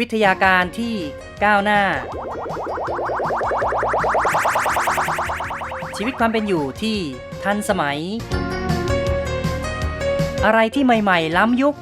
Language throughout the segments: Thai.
วิทยาการที่ก้าวหน้า ชีวิตความเป็นอยู่ที่ทันสมัย อะไรที่ใหม่ ๆ ล้ำยุค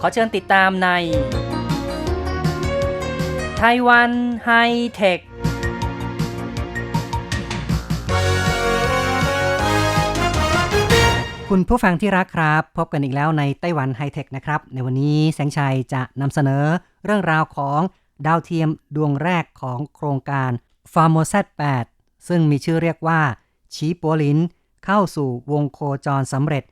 ขอเชิญติดตามในไต้หวันไฮเทค คุณผู้ฟังที่รักครับ พบกันอีกแล้วในไต้หวันไฮเทคนะครับ ในวันนี้แสงชัยจะนำเสนอเรื่องราวของดาวเทียมดวงแรกของโครงการ f a r m o s a t 8ซึ่งมีชื่อเรียกว่า ชีปัวลิน เข้าสู่วงโคจรสำเร็จ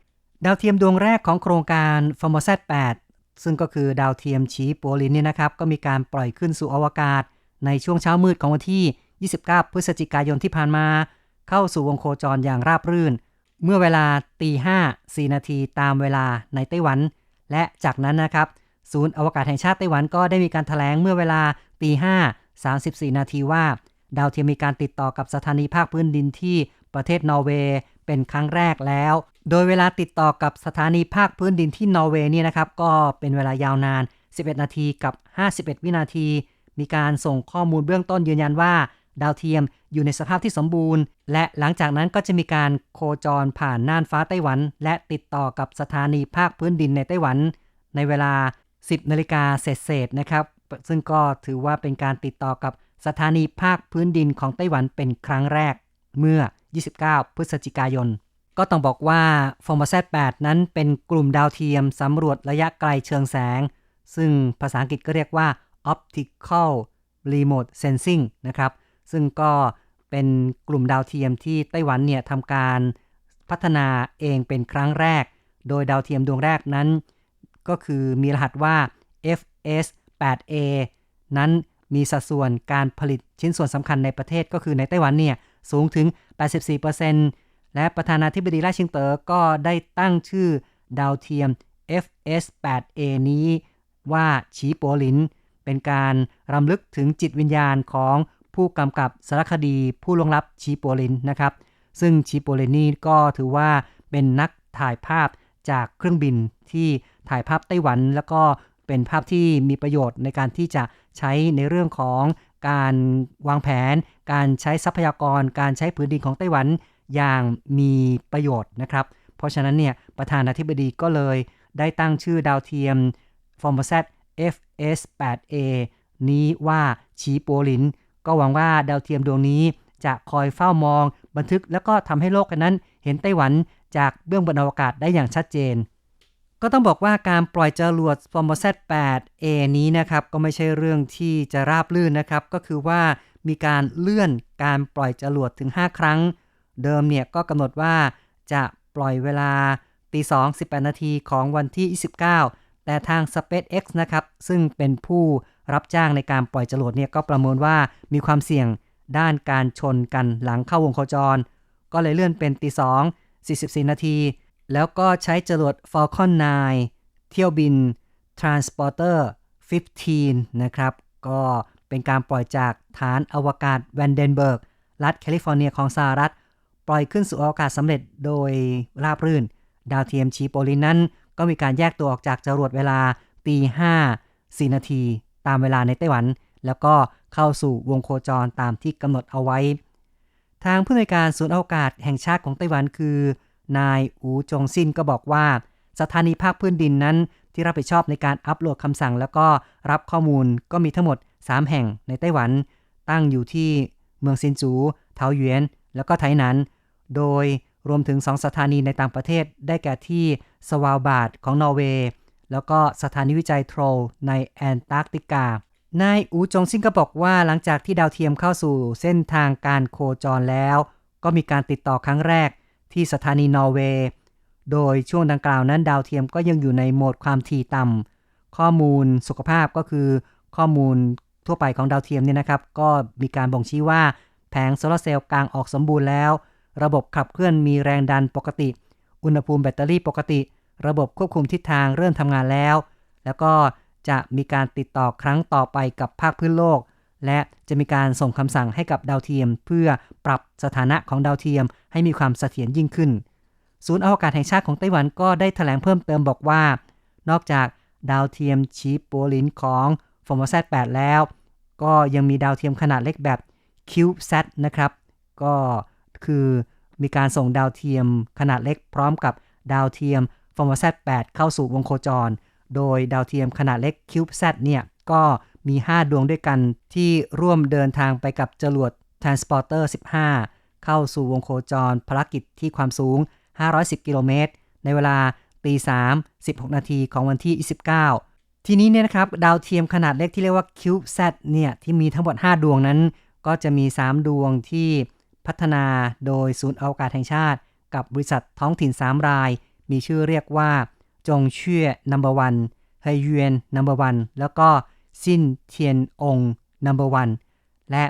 ดาวเทียมดวงแรกของโครงการ f a r m o s a t 8ซึ่งก็คือดาวเทียมชีปัวลินเนี่ยนะครับ ก็มีการปล่อยขึ้นสู่อวกาศ ในช่วงเช้ามืดของวันที่ 29 พฤศจิกายนที่ผ่านมา เข้าสู่วงโคจรอย่างราบรื่น เมื่อเวลาตีห้าสี่นาทีตามเวลาในไต้หวัน และจากนั้นนะครับ ศูนย์อวกาศแห่งชาติไต้หวันก็ได้มีการถแถลงเมื่อเวลาตีห้าสาสิบสี่นาทีว่า ดาวเทียมมีการติดต่อกับสถานีภาคพื้นดินที่ประเทศนอร์เวย์เป็นครั้งแรกแล้ว โดยเวลาติดต่อกับสถานีภาคพื้นดินที่นอร์เวย์นี่นะครับ ก็เป็นเวลายาวนาน 11 นาทีกับ 51 วินาที มีการส่งข้อมูลเบื้องต้นยืนยันว่า ดาวเทียมอยู่ในสภาพที่สมบูรณ์ และหลังจากนั้นก็จะมีการโคจรผ่านน่านฟ้าไต้หวัน และติดต่อกับสถานีภาคพื้นดินในไต้หวัน ในเวลา 10นาฬิกาเศษๆนะครับ ซึ่งก็ถือว่าเป็นการติดต่อกับสถานีภาคพื้นดินของไต้หวันเป็นครั้งแรก เมื่อ 29 พฤศจิกายน ก็ต้องบอกว่า f o r m o s a t 8นั้นเป็นกลุ่มดาวเทียมสำรวจระยะไกลเชิงแสง ซึ่งภาษาอังกฤษก็เรียกว่า optical remote sensing นะครับ ซึ่งก็เป็นกลุ่มดาวเทียมที่ไต้หวันเนี่ยทำการพัฒนาเองเป็นครั้งแรก โดยดาวเทียมดวงแรกนั้น ก็คือมีรหัสว่า FS 8A นั้นมีสัดส่วนการผลิตชิ้นส่วนสำคัญในประเทศก็คือในไต้หวันเนี่ยสูงถึง 84%และประธานาธิบดีไล่ชิงเตอ๋อก็ได้ตั้งชื่อดาวเทียม FS 8A นี้ว่าฉีโปหลิน เป็นการรำลึกถึงจิตวิญญาณของ ผู้กำกับสารคดีผู้ลงลับชีโปลินนะครับ ซึ่งชีโปลินนี่ก็ถือว่าเป็นนักถ่ายภาพจากเครื่องบินที่ถ่ายภาพไต้หวัน แล้วก็เป็นภาพที่มีประโยชน์ในการที่จะใช้ในเรื่องของการวางแผน การใช้ทรัพยากร การใช้พื้นดินของไต้หวันอย่างมีประโยชน์นะครับ เพราะฉะนั้นเนี่ยประธานาธิบดีก็เลยได้ตั้งชื่อดาวเทียม f o r m o s a t FS8A นี้ว่าชีโปลิน ก็หวังว่าดาวเทียมดวงนี้จะคอยเฝ้ามอง บันทึกแล้วก็ทำให้โลกกันนั้น เห็นไต้หวันจากเบื้องบนอวกาศได้อย่างชัดเจน ก็ต้องบอกว่าการปล่อยจรวด f o r m o s a t 8A นี้นะครับก็ไม่ใช่เรื่องที่จะราบลื่นนะครับ ก็คือว่ามีการเลื่อนการปล่อยจรวดถึง 5 ครั้ง เดิมเนี่ยก็กำหนดว่าจะปล่อยเวลาตี2 18 นาทีของวันที่ 29 แต่ทาง SpaceX นะครับ ซึ่งเป็นผู้ รับจ้างในการปล่อยจรวดเนี่ยก็ประเมินว่ามีความเสี่ยงด้านการชนกันหลังเข้าวงโคจร ก็เลยเลื่อนเป็นตี2 44 นาที แล้วก็ใช้จรวด Falcon 9 เที่ยวบิน Transporter 15 นะครับ ก็เป็นการปล่อยจากฐานอวกาศแวนเดนเบิร์ก รัฐแคลิฟอร์เนียของสหรัฐ ปล่อยขึ้นสู่อวกาศสำเร็จโดยราบรื่น ดาวเทียมชีโปลินนั้น ก็มีการแยกตัวออกจากจรวดเวลาตี5 4 นาที ตามเวลาในไต้หวัน แล้วก็เข้าสู่วงโคจรตามที่กำหนดเอาไว้ ทางผู้ในวยการศูนย์อวกาศแห่งชาติของไต้หวันคือ นายอูจงซินก็บอกว่า สถานีภาคพื้นดินนั้น ที่รับผิดชอบในการอัปโหลดคำสั่ง แล้วก็รับข้อมูลก็มีทั้งหมด 3 แห่งในไต้หวัน ตั้งอยู่ที่เมืองซินจูเทาหยวน แล้วก็ไทหนัน โดยรวมถึง 2 สถานีในต่างประเทศได้แก่ที่สวาลบาร์ดของนอร์เวย์ แล้วก็สถานีวิจัยโทรในแอนตาร์กติกา นายอูจงซิงก็บอกว่าหลังจากที่ดาวเทียมเข้าสู่เส้นทางการโคจรแล้ว ก็มีการติดต่อครั้งแรกที่สถานีนอร์เวย์ โดยช่วงดังกล่าวนั้นดาวเทียมก็ยังอยู่ในโหมดความถี่ต่ำ ข้อมูลสุขภาพก็คือ ข้อมูลทั่วไปของดาวเทียมเนี่ยนะครับ ก็มีการบ่งชี้ว่าแผงโซลาร์เซลล์กลางออกสมบูรณ์แล้ว ระบบขับเคลื่อนมีแรงดันปกติ อุณหภูมิแบตเตอรี่ปกติ ระบบควบคุมทิศทางเริ่มทำงานแล้ว แล้วก็จะมีการติดต่อครั้งต่อไปกับภาคพื้นโลก และจะมีการส่งคำสั่งให้กับดาวเทียม เพื่อปรับสถานะของดาวเทียมให้มีความเสถียรยิ่งขึ้น ศูนย์อวกาศแห่งชาติของไต้หวันก็ได้แถลงเพิ่มเติมบอกว่า นอกจากดาวเทียมชีโปลินของ f o r m o s a t 8แล้ว ก็ยังมีดาวเทียมขนาดเล็กแบบ CubeSat นะครับ ก็คือมีการส่งดาวเทียมขนาดเล็กพร้อมกับดาวเทียม o r m o s a t 8เข้าสู่วงโคจร โดยดาวเทียมขนาดเล็ก CubeSat เนี่ยก็มี 5 ดวงด้วยกันที่ร่วมเดินทางไปกับจรวด Transporter 15 เข้าสู่วงโคจรภารกิจที่ความสูง 510 กิโลเมตร ในเวลาตี3 16 นาทีของวันที่ 29 ทีนี้เนี่ยนะครับ ดาวเทียมขนาดเล็กที่เรียกว่า CubeSat เนี่ยที่มีทั้งหมด 5 ดวงนั้น ก็จะมี 3 ดวงที่พัฒนาโดยศูนย์อวกาศแห่งชาติ กับบริษัทท้องถิ่น 3 ราย มีชื่อเรียกว่า จงเชื่อ number one เฮยเวียน number one แล้วก็ซินเทียนอง number one และ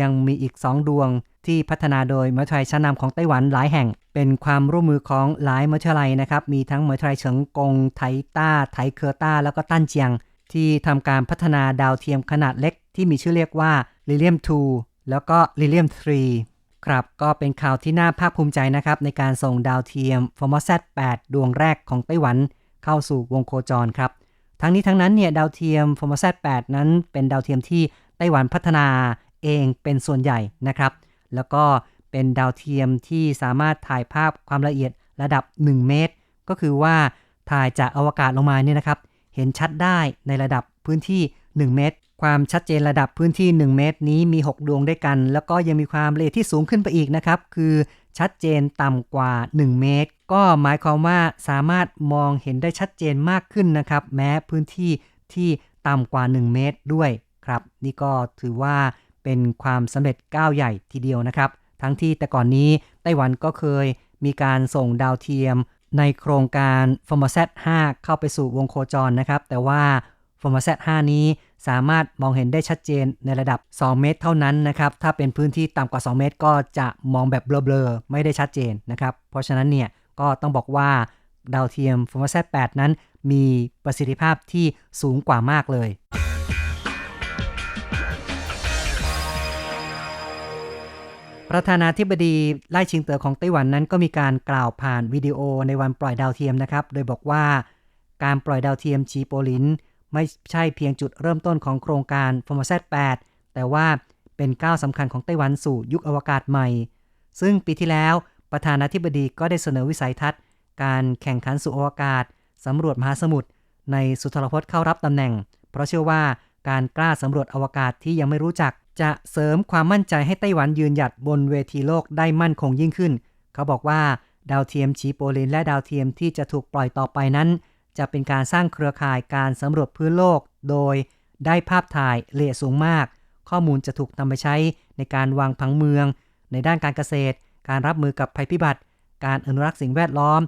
ยังมีอีก 2 ดวงที่พัฒนาโดยมหาวิทยายชั้นนำของไต้หวันหลายแห่ง เป็นความร่วมมือของหลายมหาวิทยาลัยนะครับ มีทั้งมหาวิทยายเฉิงกง ไทต้า ไทเคอร์ต้า แล้วก็ตั้นเจียง ที่ทำการพัฒนาดาวเทียมขนาดเล็กที่มีชื่อเรียกว่าลิเลียม 2 แล้วก็ลิเลียม 3 ครับก็เป็นข่าวที่น่าภาคภูมิใจนะครับ ในการส่งดาวเทียม f o r m o s a t 8ดวงแรกของไต้หวันเข้าสู่วงโคจรครับ ทั้งนี้ทั้งนั้นเนี่ยดาวเทียม f o r m o s a t 8นั้น เป็นดาวเทียมที่ไต้หวันพัฒนาเองเป็นส่วนใหญ่นะครับ แล้วก็เป็นดาวเทียมที่สามารถถ่ายภาพความละเอียดระดับ 1 เมตร ก็คือว่าถ่ายจากอวกาศลงมาเนี่ยนะครับ เห็นชัดได้ในระดับพื้นที่ 1 เมตร ความชัดเจนระดับพื้นที่ 1 เมตรนี้มี 6 ดวงด้วยกัน แล้วก็ยังมีความละเอียดที่สูงขึ้นไปอีกนะครับ คือชัดเจนต่ำกว่า 1 เมตร ก็หมายความว่าสามารถมองเห็นได้ชัดเจนมากขึ้นนะครับ แม้พื้นที่ที่ต่ำกว่า 1 เมตรด้วยครับ นี่ก็ถือว่าเป็นความสำเร็จก้าวใหญ่ทีเดียวนะครับ ทั้งที่แต่ก่อนนี้ไต้หวันก็เคยมีการส่งดาวเทียม ในโครงการ f o r m o s a t 5เข้าไปสู่วงโคจรนะครับ แต่ว่า f o r m o s a t 5นี้ สามารถมองเห็นได้ชัดเจนในระดับ 2 เมตร เท่านั้นนะครับ ถ้าเป็นพื้นที่ต่ำกว่า 2 เมตร ก็จะมองแบบเบลอๆ ไม่ได้ชัดเจนนะครับ เพราะฉะนั้นเนี่ยก็ต้องบอกว่าดาวเทียม f o r m o s a t 8นั้น มีประสิทธิภาพที่สูงกว่ามากเลยประธานาธิบดีไล่ชิงเต๋อของไต้หวันนั้นก็มีการกล่าวผ่านวิดีโอในวันปล่อยดาวเทียมนะครับ โดยบอกว่าการปล่อยดาวเทียมชีโปลิน ไม่ใช่เพียงจุดเริ่มต้นของโครงการ f o r m o s a t 8แต่ว่าเป็นก้าวสำคัญของไต้หวันสู่ยุคอวกาศใหม่ ซึ่งปีที่แล้วประธานาธิบดีก็ได้เสนอวิสัยทัศน์ การแข่งขันสู่อวกาศสำรวจมหาสมุทรในสุทรพจน์เข้ารับตำแหน่ง เพราะเชื่อว่าการกล้าสำรวจอวกาศที่ยังไม่รู้จัก จะเสริมความมั่นใจให้ไต้หวันยืนหยัดบนเวทีโลกได้มั่นคงยิ่งขึ้น เขาบอกว่าดาวเทียมชีโปลินและดาวเทียมที่จะถูกปล่อยต่อไปนั้น จะเป็นการสร้างเครือข่ายการสำรวจพื้นโลก โดยได้ภาพถ่ายละเอียดสูงมาก ข้อมูลจะถูกนำไปใช้ในการวางผังเมือง ในด้านการเกษตร การรับมือกับภัยพิบัติ การอนุรักษ์สิ่งแวดล้อม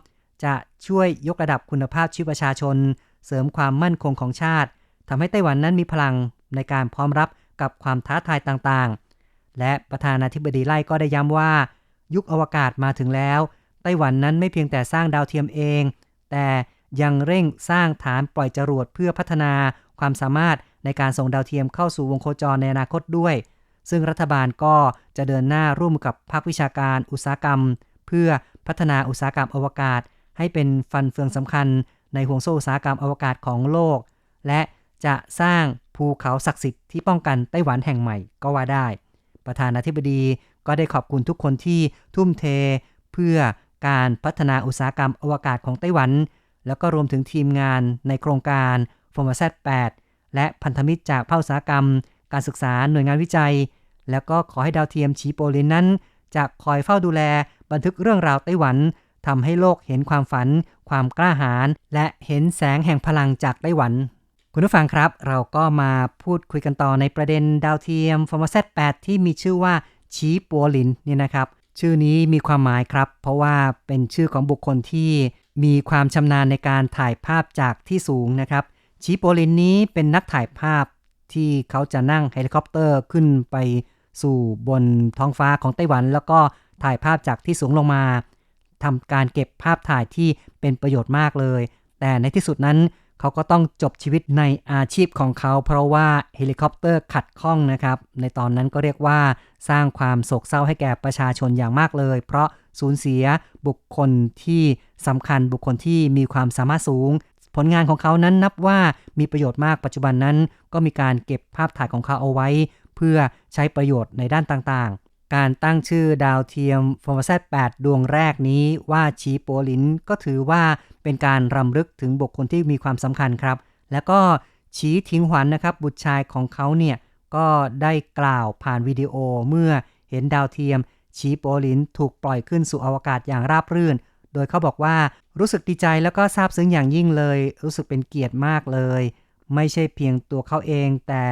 จะช่วยยกระดับคุณภาพชีวิตประชาชน เสริมความมั่นคงของชาติทำให้ไต้หวันนั้นมีพลังในการพร้อมรับกับความท้าทายต่างๆ และประธานาธิบดีไล่ก็ได้ย้ำว่า ยุคอวกาศมาถึงแล้ว ไต้หวันนั้นไม่เพียงแต่สร้างดาวเทียมเอง แต่ ยังเร่งสร้างฐานปล่อยจรวดเพื่อพัฒนาความสามารถในการส่งดาวเทียมเข้าสู่วงโคจรในอนาคตด้วย ซึ่งรัฐบาลก็จะเดินหน้าร่วมกับภาควิชาการอุตสาหกรรม เพื่อพัฒนาอุตสาหกรรมอวกาศ ให้เป็นฟันเฟืองสำคัญ ในห่วงโซ่อุตสาหกรรมอวกาศของโลก และจะสร้างภูเขาศักดิ์สิทธิ์ที่ป้องกันไต้หวันแห่งใหม่ก็ว่าได้ ประธานาธิบดีก็ได้ขอบคุณทุกคนที่ทุ่มเท เพื่อการพัฒนาอุตสาหกรรมอวกาศของไต้หวัน แล้วก็รวมถึงทีมงานในโครงการ f o r m a s a t 8และพันธมิตรจากภาคอุตสาหกรรม การศึกษาหน่วยงานวิจัย แล้วก็ขอให้ดาวเทียมชีโปลินนั้น จะคอยเฝ้าดูแลบันทึกเรื่องราวไต้หวันทำให้โลกเห็นความฝัน ความกล้าหาญและเห็นแสงแห่งพลังจากไต้หวัน คุณผู้ฟังครับ เราก็มาพูดคุยกันต่อในประเด็นดาวเทียม f o r m a s a t 8ที่มีชื่อว่าชีปัวลินเนี่ยนะครับ ชื่อนี้มีความหมายครับ เพราะว่าเป็นชื่อของบุคคลที่มีความชำนาญในการถ่ายภาพจากที่สูงนะครับชีโปลินนี้เป็นนักถ่ายภาพที่เขาจะนั่งเฮลิคอปเตอร์ขึ้นไปสู่บนท้องฟ้าของไต้หวัน แล้วก็ถ่ายภาพจากที่สูงลงมาทำการเก็บภาพถ่ายที่เป็นประโยชน์มากเลย แต่ในที่สุดนั้น เขาก็ต้องจบชีวิตในอาชีพของเขา เพราะว่าเฮลิคอปเตอร์ขัดข้องนะครับ ในตอนนั้นก็เรียกว่าสร้างความโศกเศร้าให้แก่ประชาชนอย่างมากเลย เพราะสูญเสียบุคคลที่สำคัญบุคคลที่มีความสามารถสูง ผลงานของเขานั้นนับว่ามีประโยชน์มากปัจจุบันนั้น ก็มีการเก็บภาพถ่ายของเขาเอาไว้ เพื่อใช้ประโยชน์ในด้านต่าง การตั้งชื่อดาวเทียมฟอร์ม8ดวงแรกนี้ว่าชีโปลิน ก็ถือว่าเป็นการรำลึกถึงบุคคลที่มีความสำคัญครับ แล้วก็ชีทิงหวันนะครับ บุตรชายของเขาเนี่ย ก็ได้กล่าวผ่านวิดีโอเมื่อเห็นดาวเทียม ชีโปลินถูกปล่อยขึ้นสู่อวกาศอย่างราบรื่น โดยเขาบอกว่ารู้สึกดีใจแล้วก็ซาบซึ้งอย่างยิ่งเลย รู้สึกเป็นเกียรติมากเลย ไม่ใช่เพียงตัวเขาเองแต่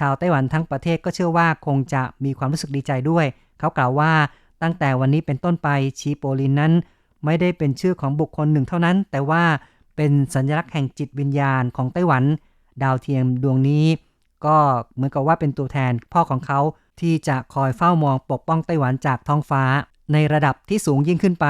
ชาวไต้หวันทั้งประเทศก็เชื่อว่าคงจะมีความรู้สึกดีใจด้วย เขากล่าวว่าตั้งแต่วันนี้เป็นต้นไปชีโปลินนั้น ไม่ได้เป็นชื่อของบุคคลหนึ่งเท่านั้น แต่ว่าเป็นสัญลักษณ์แห่งจิตวิญญาณของไต้หวัน ดาวเทียมดวงนี้ ก็เหมือนกับว่าเป็นตัวแทนพ่อของเขาที่จะคอยเฝ้ามองปกป้องไต้หวันจากท้องฟ้า ในระดับที่สูงยิ่งขึ้นไป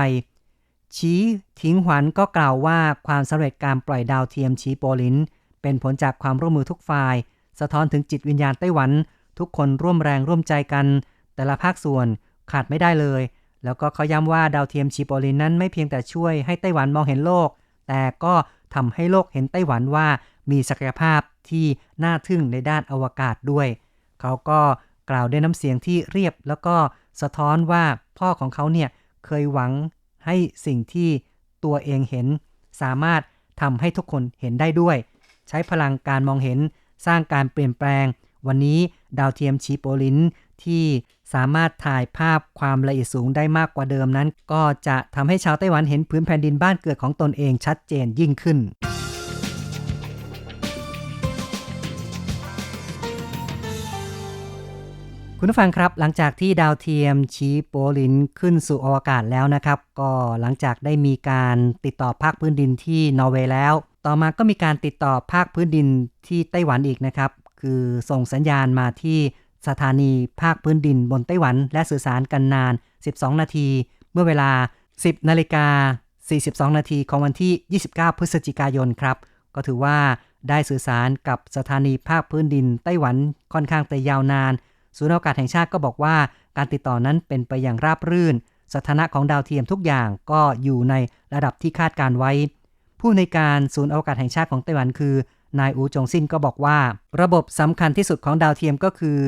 ชีทิ้งหวันก็กล่าวว่าความสำเร็จการปล่อยดาวเทียมชีโปลิน เป็นผลจากความร่วมมือทุกฝ่าย สะท้อนถึงจิตวิญญาณไต้หวัน ทุกคนร่วมแรงร่วมใจกัน แต่ละภาคส่วนขาดไม่ได้เลย แล้วก็เขาย้ำว่าดาวเทียมชีโปลินนั้นไม่เพียงแต่ช่วยให้ไต้หวันมองเห็นโลก แต่ก็ทำให้โลกเห็นไต้หวันว่ามีศักยภาพที่น่าทึ่งในด้านอวกาศด้วย เขาก็กล่าวด้วยน้ำเสียงที่เรียบ แล้วก็สะท้อนว่าพ่อของเขาเนี่ยเคยหวังให้สิ่งที่ตัวเองเห็น สามารถทำให้ทุกคนเห็นได้ด้วย ใช้พลังการมองเห็น สร้างการเปลี่ยนแปลง วันนี้ดาวเทียมชีโปลินที่สามารถถ่ายภาพความละเอียดสูงได้มากกว่าเดิมนั้น ก็จะทำให้ชาวไต้หวันเห็นพื้นแผ่นดินบ้านเกิดของตนเองชัดเจนยิ่งขึ้นคุณผู้ฟังครับหลังจากที่ดาวเทียมชีโปลินขึ้นสู่อวกาศแล้วนะครับ ก็หลังจากได้มีการติดต่อภาคพื้นดินที่นอร์เวย์แล้ว ต่อมาก็มีการติดต่อภาคพื้นดินที่ไต้หวันอีกนะครับ คือส่งสัญญาณมาที่สถานีภาคพื้นดินบนไต้หวัน และสื่อสารกันนาน 12 นาที เมื่อเวลา 10 นาฬิกา 42 นาทีของวันที่ 29 พฤศจิกายนครับ ก็ถือว่าได้สื่อสารกับสถานีภาคพื้นดินไต้หวันค่อนข้างแต่ยาวนาน ศูนย์อวกาศแห่งชาติก็บอกว่า การติดต่อนั้นเป็นไปอย่างราบรื่น สถานะของดาวเทียมทุกอย่างก็อยู่ในระดับที่คาดการไว้ ผู้ในการศูนย์อวกาศแห่งชาติของไต้หวันคือนายอูจงซินก็บอกว่า ระบบสำคัญที่สุดของดาวเทียมก็คือ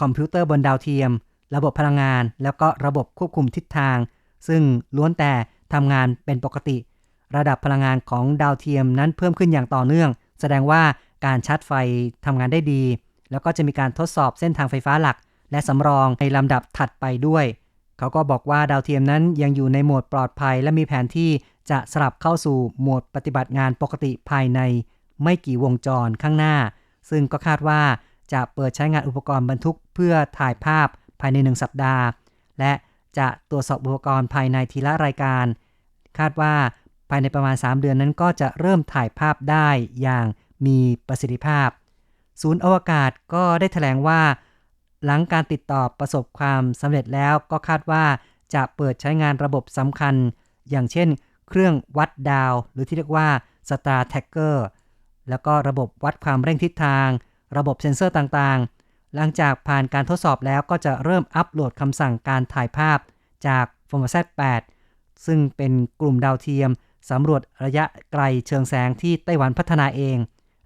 คอมพิวเตอร์บนดาวเทียม ระบบพลังงาน แล้วก็ระบบควบคุมทิศทาง ซึ่งล้วนแต่ทำงานเป็นปกติ ระดับพลังงานของดาวเทียมนั้นเพิ่มขึ้นอย่างต่อเนื่อง แสดงว่าการชาร์จไฟทำงานได้ดี แล้วก็จะมีการทดสอบเส้นทางไฟฟ้าหลัก และสำรองในลำดับถัดไปด้วย เขาก็บอกว่าดาวเทียมนั้นยังอยู่ในโหมดปลอดภัย และมีแผนที่ จะสลับเข้าสู่โหมดปฏิบัติงานปกติภายในไม่กี่วงจรข้างหน้า ซึ่งก็คาดว่าจะเปิดใช้งานอุปกรณ์บรรทุกเพื่อถ่ายภาพภายใน 1 สัปดาห์ และจะตรวจสอบอุปกรณ์ภายในทีละรายการ คาดว่าภายในประมาณ 3 เดือนนั้นก็จะเริ่มถ่ายภาพได้อย่างมีประสิทธิภาพ ศูนย์อวกาศก็ได้แถลงว่า หลังการติดต่อประสบความสำเร็จแล้วก็คาดว่าจะเปิดใช้งานระบบสำคัญ อย่างเช่น เครื่องวัดดาว หรือที่เรียกว่า Star Tracker แล้วก็ระบบวัดความเร่งทิศทาง ระบบเซ็นเซอร์ต่างๆ หลังจากผ่านการทดสอบแล้วก็จะเริ่มอัปโหลดคำสั่งการถ่ายภาพจาก f o r m a s a t 8ซึ่งเป็นกลุ่มดาวเทียมสำรวจระยะไกลเชิงแสงที่ไต้หวันพัฒนาเอง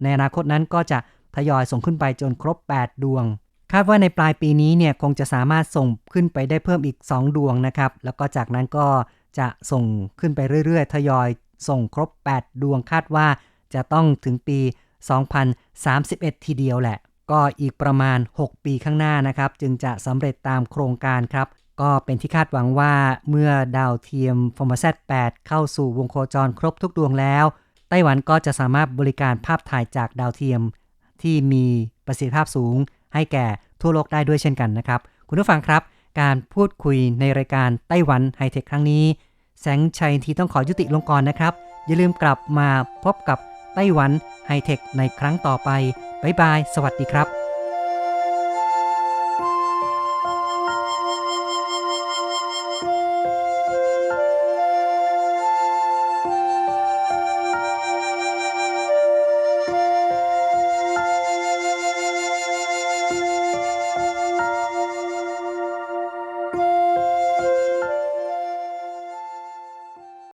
ในอนาคตนั้นก็จะทยอยส่งขึ้นไปจนครบ 8 ดวง คาดว่าในปลายปีนี้เนี่ยคงจะสามารถส่งขึ้นไปได้เพิ่มอีก 2 ดวงนะครับ แล้วก็จากนั้นก็ จะส่งขึ้นไปเรื่อยๆ ทยอยส่งครบ 8 ดวงคาดว่าจะต้องถึงปี 2031 ทีเดียวแหละ ก็อีกประมาณ 6 ปีข้างหน้านะครับ จึงจะสำเร็จตามโครงการครับ ก็เป็นที่คาดหวังว่าเมื่อดาวเทียมฟอร์มาเซต8เข้าสู่วงโคจรครบทุกดวงแล้ว ไต้หวันก็จะสามารถบริการภาพถ่ายจากดาวเทียม ที่มีประสิทธิภาพสูง ให้แก่ทั่วโลกได้ด้วยเช่นกันนะครับ คุณผู้ฟังครับ การพูดคุยในรายการไต้หวันไฮเทคครั้งนี้ แสงชัยทีต้องขอยุติลงก่อนนะครับ อย่าลืมกลับมาพบกับไต้หวันไฮเทคในครั้งต่อไป บ๊ายบาย สวัสดีครับ